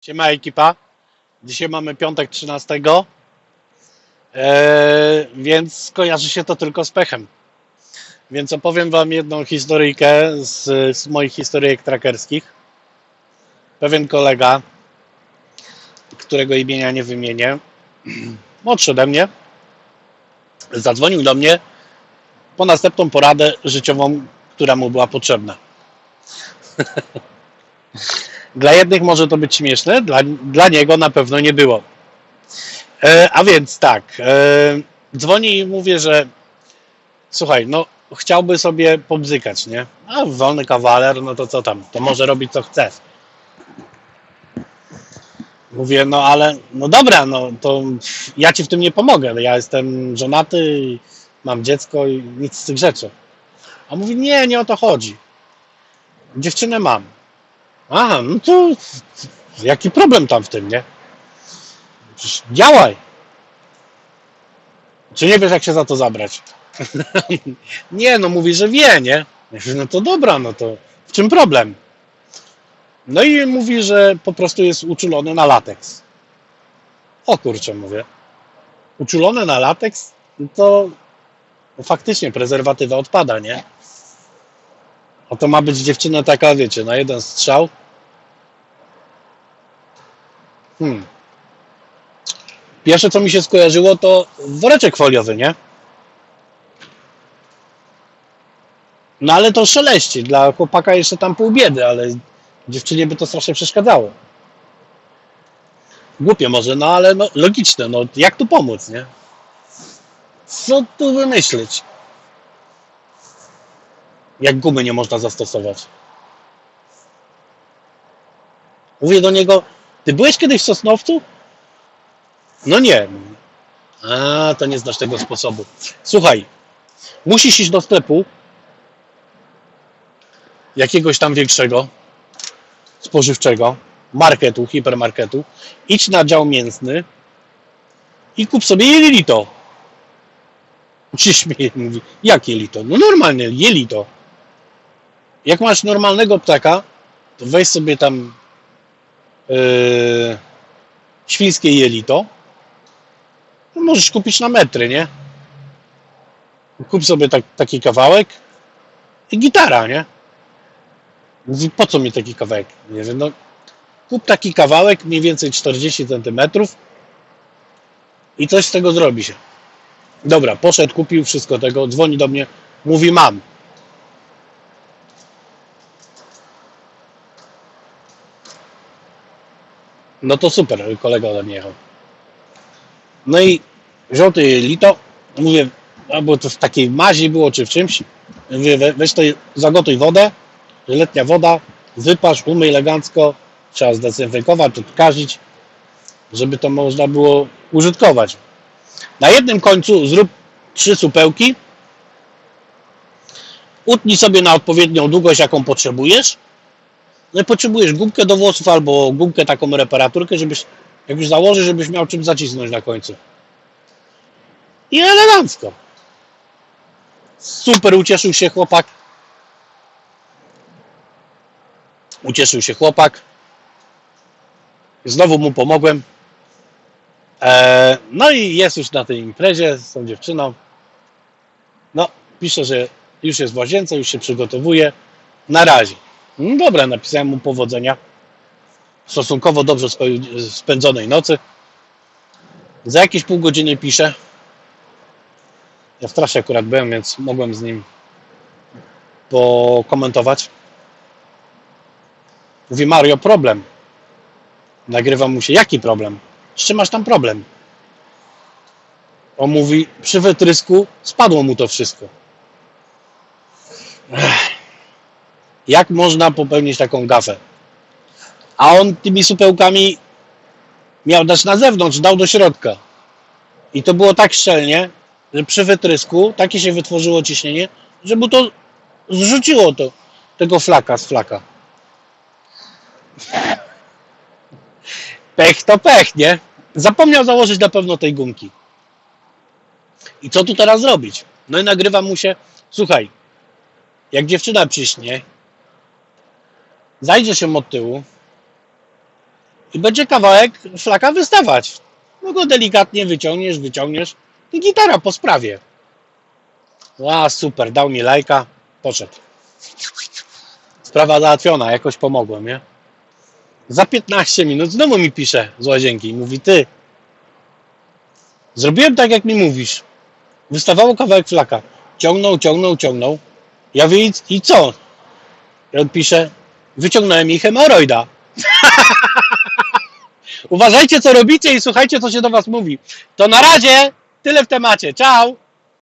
Siema ekipa. Dzisiaj mamy piątek 13. Eee, więc kojarzy się to tylko z pechem. Więc opowiem Wam jedną historyjkę z, z moich historyjek trackerskich. Pewien kolega, którego imienia nie wymienię, młodszy ode mnie, zadzwonił do mnie po następną poradę życiową, która mu była potrzebna. Dla jednych może to być śmieszne, dla, dla niego na pewno nie było. E, a więc tak, e, dzwoni i mówię, że słuchaj, no chciałby sobie pobzykać, nie? A wolny kawaler, no to co tam, to może robić co chce. Mówię, no ale, no dobra, no to ja ci w tym nie pomogę. Ja jestem żonaty, mam dziecko i nic z tych rzeczy. A mówi, nie, nie o to chodzi. Dziewczynę mam. Aha, no to jaki problem tam w tym, nie? Przecież działaj. Czy nie wiesz, jak się za to zabrać? nie, no mówi, że wie, nie? No to dobra, no to w czym problem? No i mówi, że po prostu jest uczulony na lateks. O kurczę, mówię. Uczulone na lateks? No to no faktycznie prezerwatywa odpada, nie? A to ma być dziewczyna taka, wiecie, na jeden strzał. Hmm. Pierwsze, co mi się skojarzyło, to woreczek foliowy, nie? No ale to szeleści. Dla chłopaka jeszcze tam pół biedy, ale dziewczynie by to strasznie przeszkadzało. Głupie może, no ale no, logiczne. No, jak tu pomóc, nie? Co tu wymyślić? Jak gumy nie można zastosować. Mówię do niego, ty byłeś kiedyś w Sosnowcu? No nie. A, to nie znasz tego sposobu. Słuchaj, musisz iść do sklepu jakiegoś tam większego, spożywczego, marketu, hipermarketu, idź na dział mięsny i kup sobie jelito. Się śmieje, mówi, jak jelito? No normalnie, jelito. Jak masz normalnego ptaka, to weź sobie tam świńskie jelito. No możesz kupić na metry, nie? Kup sobie tak, taki kawałek i gitara, nie? Mówi, po co mi taki kawałek? Nie wiem, no kup taki kawałek, mniej więcej 40 cm i coś z tego zrobi się. Dobra, poszedł, kupił wszystko tego, dzwoni do mnie, mówi mam. No to super, kolega ode mnie jechał. No i to lito, mówię, albo to w takiej mazi było, czy w czymś. Mówię, we- weź to, zagotuj wodę, letnia woda, wypasz, umyj elegancko, trzeba zdezynfekować, odkazić, żeby to można było użytkować. Na jednym końcu zrób trzy supełki, utnij sobie na odpowiednią długość, jaką potrzebujesz. No i potrzebujesz gumkę do włosów albo gumkę taką reparaturkę, żebyś, jak już założysz, żebyś miał czym zacisnąć na końcu. I elegancko. Super ucieszył się chłopak. Ucieszył się chłopak. Znowu mu pomogłem. Eee, no i jest już na tej imprezie z tą dziewczyną. No, pisze, że już jest w łazience, już się przygotowuje. Na razie. No dobra, napisałem mu powodzenia. Stosunkowo dobrze spędzonej nocy. Za jakieś pół godziny pisze. Ja w trasie akurat byłem, więc mogłem z nim pokomentować. Mówi Mario, problem. Nagrywa mu się, jaki problem? Z czym masz tam problem? On mówi, przy wytrysku spadło mu to wszystko. Ech. Jak można popełnić taką gafę? A on tymi supełkami miał dać na zewnątrz, dał do środka. I to było tak szczelnie, że przy wytrysku takie się wytworzyło ciśnienie, że mu to zrzuciło to, tego flaka z flaka. Pech to pech, nie? Zapomniał założyć na pewno tej gumki. I co tu teraz zrobić? No i nagrywa mu się, słuchaj, jak dziewczyna przyśnie, zajdzie się od tyłu i będzie kawałek flaka wystawać. No go delikatnie wyciągniesz, wyciągniesz i gitara po sprawie. A, super, dał mi lajka, poszedł. Sprawa załatwiona, jakoś pomogłem, nie? Za 15 minut znowu mi pisze z łazienki i mówi, ty, zrobiłem tak, jak mi mówisz. Wystawało kawałek flaka. Ciągnął, ciągnął, ciągnął. Ja mówię, i co? I on pisze, wyciągnąłem mi hemoroida. Uważajcie, co robicie i słuchajcie, co się do was mówi. To na razie, tyle w temacie. Ciao!